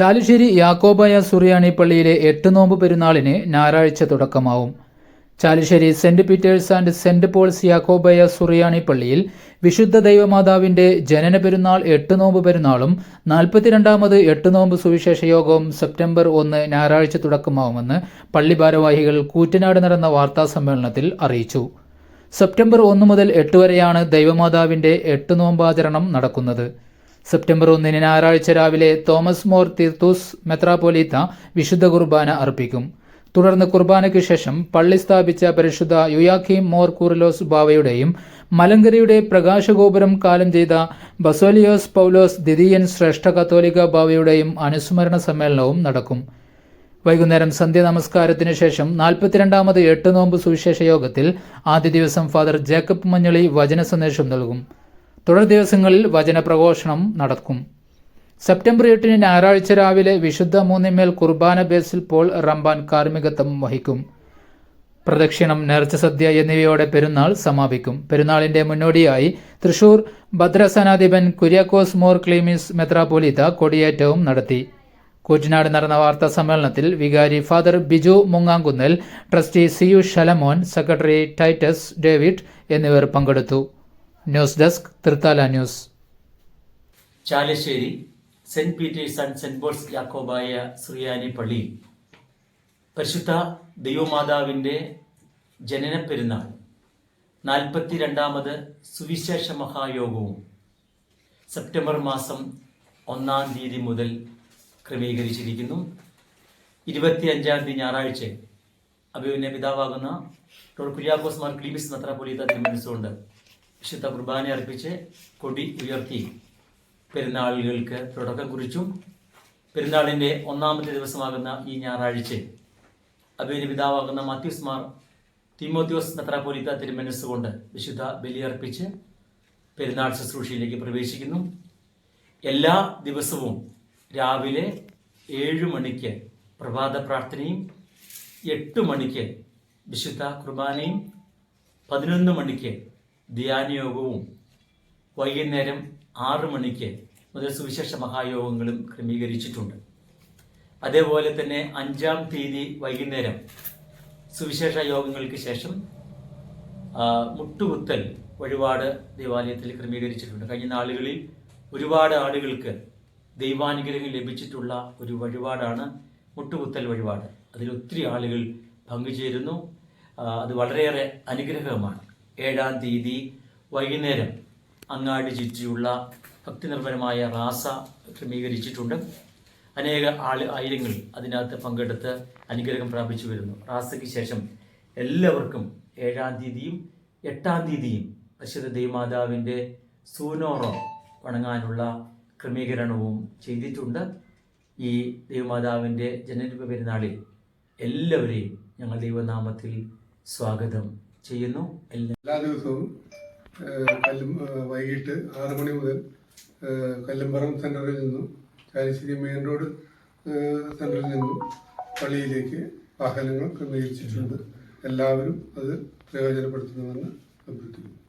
ചാലുശ്ശേരി യാക്കോബായ സുറിയാണി പള്ളിയിലെ എട്ട് നോമ്പ് പെരുന്നാളിന് ഞായറാഴ്ച തുടക്കമാവും. Chalissery saint Peter's and saint Paul's Yakobaya Suriyani പള്ളിയിൽ വിശുദ്ധ ദൈവമാതാവിന്റെ ജനന പെരുന്നാൾ എട്ട് നോമ്പ് പെരുന്നാളും നാൽപ്പത്തിരണ്ടാമത് എട്ട് നോമ്പ് സുവിശേഷ യോഗവും സെപ്റ്റംബർ ഒന്ന് ഞായറാഴ്ച തുടക്കമാവുമെന്ന് പള്ളി ഭാരവാഹികൾ കൂറ്റനാട് നടന്ന വാർത്താ സമ്മേളനത്തിൽ അറിയിച്ചു. സെപ്റ്റംബർ ഒന്ന് മുതൽ എട്ട് വരെയാണ് ദൈവമാതാവിന്റെ എട്ട് നോമ്പാചരണം നടക്കുന്നത്. സെപ്റ്റംബർ ഒന്നിന് ഞായറാഴ്ച രാവിലെ തോമസ് മോർ തീർത്തൂസ് മെത്രാപോലീത്ത വിശുദ്ധ കുർബാന അർപ്പിക്കും. തുടർന്ന് കുർബാനയ്ക്ക് ശേഷം പള്ളി സ്ഥാപിച്ച പരിശുദ്ധ യുയാഖീം മോർ കൂറലോസ് ബാവയുടെയും മലങ്കരയുടെ പ്രകാശഗോപുരം കാലം ചെയ്ത ബസോലിയോസ് പൗലോസ് ദിദിയൻ ശ്രേഷ്ഠ കത്തോലിക്ക ബാവയുടെയും അനുസ്മരണ സമ്മേളനവും നടക്കും. വൈകുന്നേരം സന്ധ്യ നമസ്കാരത്തിന് ശേഷം നാൽപ്പത്തിരണ്ടാമത് എട്ട് നോമ്പ് സുവിശേഷ യോഗത്തിൽ ആദ്യ ദിവസം ഫാദർ ജേക്കബ് മഞ്ഞളി വചന സന്ദേശം നൽകും. തുടർ ദിവസങ്ങളിൽ വചനപ്രഘോഷണം നടക്കും. സെപ്റ്റംബർ എട്ടിന് ഞായറാഴ്ച രാവിലെ വിശുദ്ധ മൂന്നിന്മേൽ കുർബാന ബേസിൽ പോൾ റംബാൻ കാർമ്മികത്വം വഹിക്കും. പ്രദക്ഷിണം നേർച്ച സദ്യ എന്നിവയോടെ പെരുന്നാൾ സമാപിക്കും. പെരുന്നാളിന്റെ മുന്നോടിയായി തൃശൂർ ഭദ്രസനാധിപൻ കുര്യാക്കോസ് മോർ ക്ലീമിസ് മെത്രാപോലിത്ത കൊടിയേറ്റവും നടത്തി. കൂറ്റനാട് നടന്ന വാർത്താ സമ്മേളനത്തിൽ വികാരി father Biju Mungankunnel trustee C U Shalamon secretary Titus David എന്നിവർ പങ്കെടുത്തു. News desk Thrithala news. Chalissery saint Peter's and saint Paul's Yakobaya Suriyani പള്ളി. പരിശുദ്ധ ദൈവമാതാവിന്റെ ജനന പെരുന്നാൾ നാൽപ്പത്തി രണ്ടാമത് സുവിശേഷ മഹായോഗവും. സെപ്റ്റംബർ മാസം ഒന്നാം തീയതി മുതൽ ക്രമീകരിച്ചിരിക്കുന്നു. ഇരുപത്തി അഞ്ചാം തീയതി ഞായറാഴ്ച. അഭിമന്യ പിതാവാകുന്ന ഡോക്ടർ കുര്യാക്കോസ് മാർ ക്ലീമിസ് മെത്രാപ്പൊലീത്ത തിരുമനസ്സുകൊണ്ട് വിശുദ്ധ കുർബാന അർപ്പിച്ച് കൊടി ഉയർത്തി പെരുന്നാളുകൾക്ക് തുടക്കം കുറിച്ചും പെരുന്നാളിന്റെ ഒന്നാമത്തെ ദിവസമാകുന്ന ഈ ഞായറാഴ്ച അഭിനയ പിതാവാകുന്ന മാത്യൂസ് മാർ തിമോത്യോസ് മെത്രാപ്പൊലീത്ത തിരുമനസ്സുകൊണ്ട് വിശുദ്ധ ബലിയർപ്പിച്ച് പെരുന്നാൾ ശുശ്രൂഷയിലേക്ക് പ്രവേശിക്കുന്നു. എല്ലാ ദിവസവും രാവിലെ ഏഴ് മണിക്ക് പ്രഭാത പ്രാർത്ഥനയും എട്ട് മണിക്ക് വിശുദ്ധ കുർബാനയും പതിനൊന്ന് മണിക്ക് ധ്യാനയോഗവും വൈകുന്നേരം ആറു മണിക്ക് മുതൽ സുവിശേഷ മഹായോഗങ്ങളും ക്രമീകരിച്ചിട്ടുണ്ട്. അതേപോലെ തന്നെ അഞ്ചാം തീയതി വൈകുന്നേരം സുവിശേഷ യോഗങ്ങൾക്ക് ശേഷം മുട്ടുകുത്തൽ വഴിപാട് ദേവാലയത്തിൽ ക്രമീകരിച്ചിട്ടുണ്ട്. കഴിഞ്ഞ നാളുകളിൽ ഒരുപാട് ആളുകൾക്ക് ദൈവാനുഗ്രഹം ലഭിച്ചിട്ടുള്ള ഒരു വഴിപാടാണ് മുട്ടുകുത്തൽ വഴിപാട്. അതിൽ ഒത്തിരി ആളുകൾ പങ്കുചേരുന്നു. അത് വളരെയേറെ അനുഗ്രഹമാണ്. ഏഴാം തീയതി വൈകുന്നേരം അങ്ങാടി ചുറ്റിയുള്ള ഭക്തിനിർഭരമായ റാസ ക്രമീകരിച്ചിട്ടുണ്ട്. അനേക ആൾ ആയിരങ്ങൾ അതിനകത്ത് പങ്കെടുത്ത് അനുഗ്രഹം പ്രാപിച്ചു വരുന്നു. റാസയ്ക്ക് ശേഷം എല്ലാവർക്കും ഏഴാം തീയതിയും എട്ടാം തീയതിയും പരിശുദ്ധ ദേവിമാതാവിന്റെ സൂനോറോ വണങ്ങാനുള്ള ക്രമീകരണവും ചെയ്തിട്ടുണ്ട്. ഈ ദൈവമാതാവിന്റെ ജനന പെരുന്നാളിൽ എല്ലാവരെയും ഞങ്ങൾ ദൈവനാമത്തിൽ സ്വാഗതം ചെയ്യുന്നു. എല്ലാ ദിവസവും കല്ലും വൈകിട്ട് ആറ് മണി മുതൽ കല്ലുംപറം സെന്ററിൽ നിന്നും ചാലിശ്ശേരി മെയിൻ റോഡ് സെന്ററിൽ നിന്നും പള്ളിയിലേക്ക് വാഹനങ്ങൾ ക്രമീകരിച്ചിട്ടുണ്ട്. എല്ലാവരും അത് പ്രയോജനപ്പെടുത്തണമെന്ന് അഭ്യർത്ഥിക്കുന്നു.